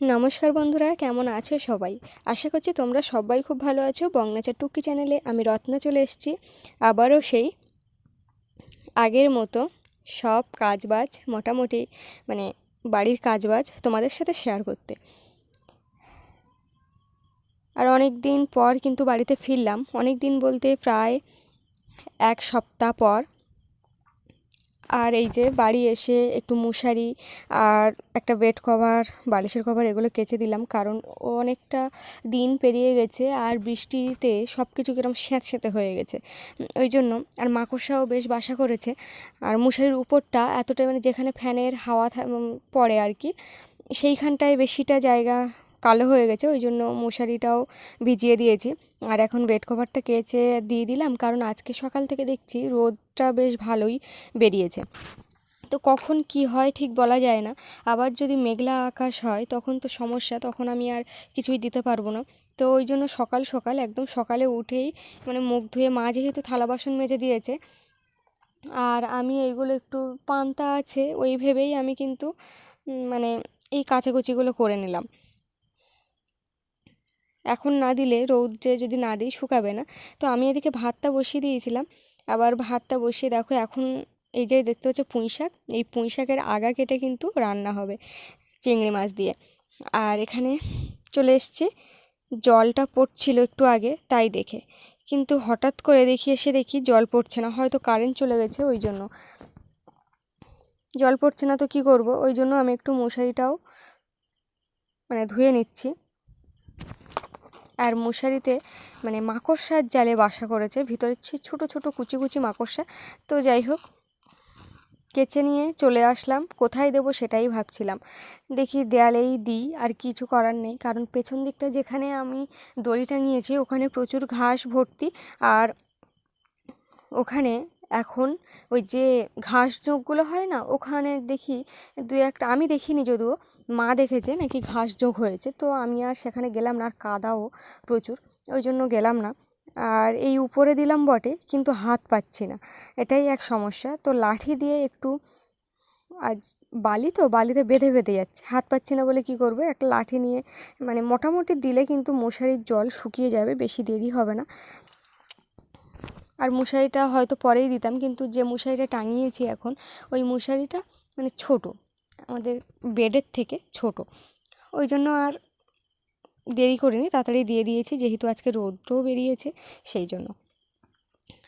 নমস্কার বন্ধুরা, কেমন আছো সবাই? আশা করছি তোমরা সবাই খুব ভালো আছো। বংনাচার টুকি চ্যানেলে আমি রত্না চলে এসেছি। আবারও সেই আগের মতো সব কাজবাজ, মোটামুটি মানে বাড়ির কাজবাজ তোমাদের সাথে শেয়ার করতে। আর অনেক দিন পর কিন্তু বাড়িতে ফিরলাম। অনেক দিন বলতে প্রায় এক সপ্তাহ পর আর এই যে বাড়ি এসে একটু মশারি আর একটা বেড কভার বালিশের কভার এগুলো কেচে দিলাম। কারণ অনেকটা দিন পেরিয়ে গেছে আর বৃষ্টিতে সব কিছু কিরম স্যাঁতস্যাঁতে হয়ে গেছে। ওই জন্য আর মাকড়সাও বেশ বাসা করেছে। আর মশারির উপরটা এতটা মানে যেখানে ফ্যানের হাওয়া পড়ে আর কি, সেইখানটায় বেশিটা জায়গা কালো হয়ে গেছে, ওই জন্য মশারিটাও ভিজিয়ে দিয়েছি। আর এখন বেড কভারটা কেচে দিয়ে দিলাম, কারণ আজকে সকাল থেকে দেখছি রোদটা বেশ ভালোই বেরিয়েছে। তো কখন কি হয় ঠিক বলা যায় না, আবার যদি মেঘলা আকাশ হয় তখন তো সমস্যা, তখন আমি আর কিছুই দিতে পারব না। তো ওই জন্য সকাল সকাল, একদম সকালে উঠেই মানে মুখ ধুয়ে, মা যেহেতু থালা বাসন মেজে দিয়েছে, আর আমি এইগুলো একটু পান্তা আছে, ওই ভেবেই আমি কিন্তু মানে এই কাচাকুচিগুলো করে নিলাম। এখন না দিলে রৌদ্রে যদি না দিই শুকাবে না। তো আমি এদিকে ভাতটা বসিয়ে দিয়েছিলাম। আবার ভাতটা বসিয়ে দেখো এখন এই যে দেখতে হচ্ছে পুঁই শাক। এই পুঁই শাকের আগা কেটে কিন্তু রান্না হবে চিংড়ি মাছ দিয়ে। আর এখানে চলে এসছে। জলটা পড়ছিল একটু আগে, তাই দেখে। কিন্তু হঠাৎ করে দেখি, এসে দেখি জল পড়ছে না। হয়তো কারেন্ট চলে গেছে, ওই জন্য। জল পড়ছে না তো কি করব? ওই জন্য আমি একটু মশারিটাও মানে ধুয়ে নিচ্ছি। আর মশারিতে মানে মাকড়সার জালে বাসা করেছে। ভিতরে ছোটো ছোটো, কুচি কুচি মাকড়সা। তো যাই হোক, কেচে নিয়ে চলে আসলাম। কোথায় দেবো সেটাই ভাবছিলাম। দেখি দেয়ালেই দিই, আর কিছু করার নেই। কারণ পেছন দিকটা যেখানে আমি দড়ি টাঙিয়েছি ওখানে প্রচুর ঘাস ভর্তি। আর ওখানে এখন ওই যে ঘাস যোগগুলো হয় না, ওখানে দেখি দু একটা, আমি দেখিনি যদিও, মা দেখেছে নাকি ঘাস যোগ হয়েছে, তো আমি আর সেখানে গেলাম না, আর কাদাও প্রচুর, ওই জন্য গেলাম না। আর এই উপরে দিলাম বটে, কিন্তু হাত পাচ্ছি না, এটাই এক সমস্যা, তো লাঠি দিয়ে একটু আজ বালি তো, বালিতে বেঁধে বেঁধে যাচ্ছে, হাত পাচ্ছি না বলে কি করবে, একটা লাঠি নিয়ে মানে মোটামুটি দিলে কিন্তু মশারির জল শুকিয়ে যাবে, বেশি দেরি হবে না আর মশারিটা হয়তো পরেই দিতাম, কিন্তু যে মশারিটা টাঙিয়েছি এখন, ওই মশারিটা মানে ছোট, আমাদের বেডের থেকে ছোট। ওই জন্য আর দেরি করিনি, তাড়াতাড়ি দিয়ে দিয়েছি, যেহেতু আজকে রৌদ্রও বেরিয়েছে, সেই জন্য।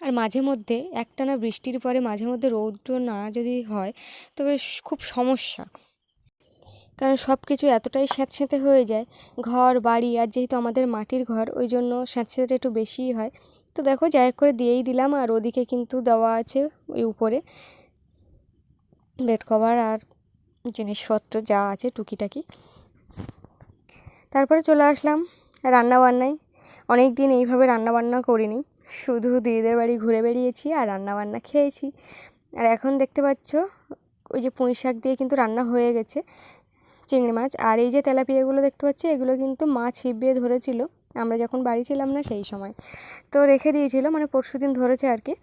আর মাঝে মধ্যে, একটানা বৃষ্টির পরে মাঝে মধ্যে রৌদ্র না যদি হয়, তবে খুব সমস্যা। কারণ সব কিছু এতটাই স্যাঁতস্যাঁতে হয়ে যায়, ঘর, বাড়ি আর যেহেতু আমাদের মাটির ঘর, ওই জন্য স্যাঁতস্যাঁতে একটু বেশিই হয়। তো দেখো যাই করে দিয়েই দিলাম আর ওদিকে কিন্তু দেওয়া আছে ওই উপরে বেড কভার আর জিনিসপত্র যা আছে টুকিটাকি। তারপরে চলে আসলাম রান্নাবান্নায়। অনেক দিন এইভাবে রান্নাবান্না করিনি, শুধু দিদিদের বাড়ি ঘুরে বেরিয়েছি আর রান্নাবান্না খেয়েছি। আর এখন দেখতে পাচ্ছ, ওই যে পুঁই শাক দিয়ে কিন্তু রান্না হয়ে গেছে। চিংড়ি মাছ। আর এই যে তেলাপিয়াগুলো দেখতে পাচ্ছি, এগুলো কিন্তু মাছ ছিপিয়ে ধরেছিল। আমরা যখন বাড়ি ছিলাম না সেই সময়। তো রেখে দিয়েছিল মানে পরশু দিন ধরেছে আর কি।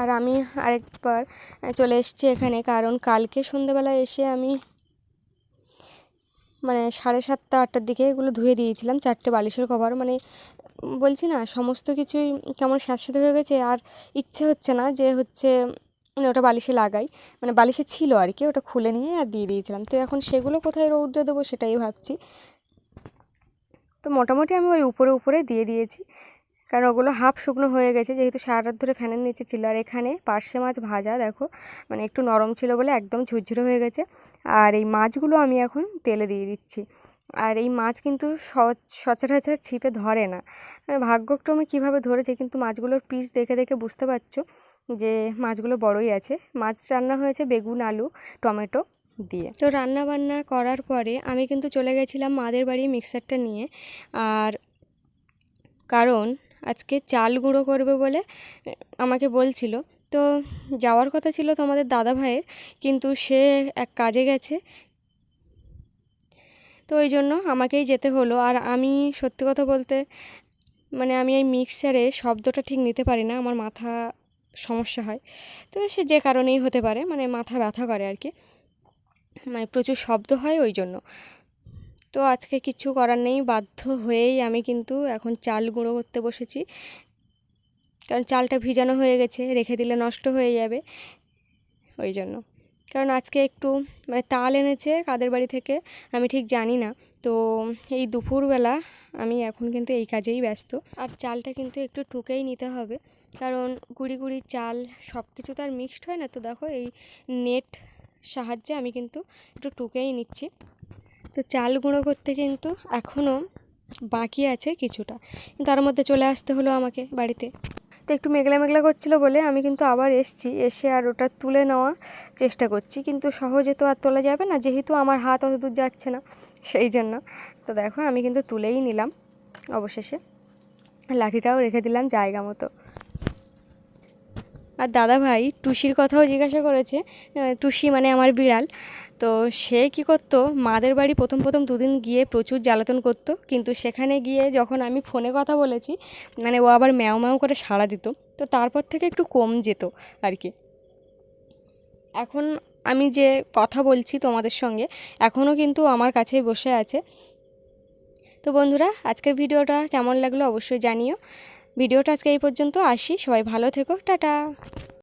আর আমি আরেকবার চলে এসেছি এখানে, কারণ কালকে সন্ধ্যেবেলা এসে আমি মানে সাড়ে সাতটা, আটটার দিকে এগুলো ধুয়ে দিয়েছিলাম, চারটে বালিশের কভার। মানে বলছি না, সমস্ত কিছুই কেমন স্যাঁতস্যাঁতে হয়ে গেছে। আর ইচ্ছে হচ্ছে না যে হচ্ছে মানে ওটা বালিশে লাগাই। মানে বালিশে ছিল আর কি, ওটা খুলে নিয়ে আর দিয়ে দিয়েছিলাম। তো এখন সেগুলো কোথায় রৌদ্রে দেবো সেটাই ভাবছি। তো মোটামুটি আমি ওই উপরে উপরে দিয়ে দিয়েছি। কারণ ওগুলো হাফ শুকনো হয়ে গেছে, যেহেতু সারা রাত ধরে ফ্যানের নিচে ছিল। আর এখানে পার্শে মাছ ভাজা, দেখো মানে একটু নরম ছিল বলে একদম ঝুরঝুরে হয়ে গেছে। আর এই মাছগুলো আমি এখন তেলে দিয়ে দিচ্ছি। আর এই মাছ কিন্তু সচরাচর ছিপে ধরে না। ভাগ্যক্রমে কীভাবে ধরেছে কিন্তু মাছগুলোর পিস দেখে দেখে বুঝতে পারছ যে মাছগুলো বড়ই আছে। মাছ রান্না হয়েছে বেগুন, আলু, টমেটো দিয়ে। তো রান্না বান্না করার পরে আমি কিন্তু চলে গেছিলাম মাদের বাড়ি মিক্সারটা নিয়ে। আর কারণ আজকে চাল গুঁড়ো করবে বলে আমাকে বলছিল। তো যাওয়ার কথা ছিল তো আমাদের দাদা ভাইয়ের কিন্তু সে এক কাজে গেছে। তো ওই জন্য আমাকেই যেতে হলো। আর আমি সত্যি কথা বলতে মানে আমি এই মিক্সারে শব্দটা ঠিক নিতে পারি না, আমার মাথা সমস্যা হয়। তো সে যে কারণেই হতে পারে মানে মাথা ব্যথা করে আর কি। মানে প্রচুর শব্দ হয় ওই জন্য। তো আজকে কিছু করার নেই, বাধ্য হয়েই আমি কিন্তু এখন চাল গুঁড়ো করতে বসেছি। কারণ চালটা ভিজানো হয়ে গেছে, রেখে দিলে নষ্ট হয়ে যাবে, ওই জন্য। কারণ আজকে একটু মানে তাল এনেছে কাদের বাড়ি থেকে, আমি ঠিক জানি না। তো এই দুপুরবেলা আমি এখন কিন্তু এই কাজেই ব্যস্ত। আর চালটা কিন্তু একটু টুকেই নিতে হবে। কারণ গুঁড়ি গুঁড়ি চাল সব কিছু তো আর মিক্সড হয় না। তো দেখো এই নেট সাহায্যে আমি কিন্তু একটু টুকেই নিচ্ছি। তো চাল গুঁড়ো করতে কিন্তু এখনও বাকি আছে কিছুটা। তার মধ্যে চলে আসতে হলো আমাকে বাড়িতে। তো একটু মেঘলা মেঘলা করছিল বলে আমি কিন্তু আবার এসছি। এসে আর ওটা তুলে নেওয়ার চেষ্টা করছি। কিন্তু সহজে তো আর তোলা যাবে না, যেহেতু আমার হাত অত দূর যাচ্ছে না, সেই জন্য। তো দেখো, আমি কিন্তু তুলেই নিলাম অবশেষে। লাঠিটাও রেখে দিলাম জায়গা মতো। আর দাদা ভাই টুসির কথাও জিজ্ঞাসা করেছে টুসি মানে আমার বিড়াল। তো সে কি করতো? মাদের বাড়ি প্রথম প্রথম দুদিন গিয়ে প্রচুর জ্বালাতন করতো। কিন্তু সেখানে গিয়ে যখন আমি ফোনে কথা বলেছি মানে ও আবার ম্যাও ম্যাও করে সাড়া দিত। তো তারপর থেকে একটু কম যেত আর কি। এখন আমি যে কথা বলছি তোমাদের সঙ্গে এখনও কিন্তু আমার কাছেই বসে আছে। তো বন্ধুরা, আজকের ভিডিওটা কেমন লাগল অবশ্যই জানিও। ভিডিওটা আজকে এই পর্যন্ত, আসি, সবাই ভালো থেকো, টাটা।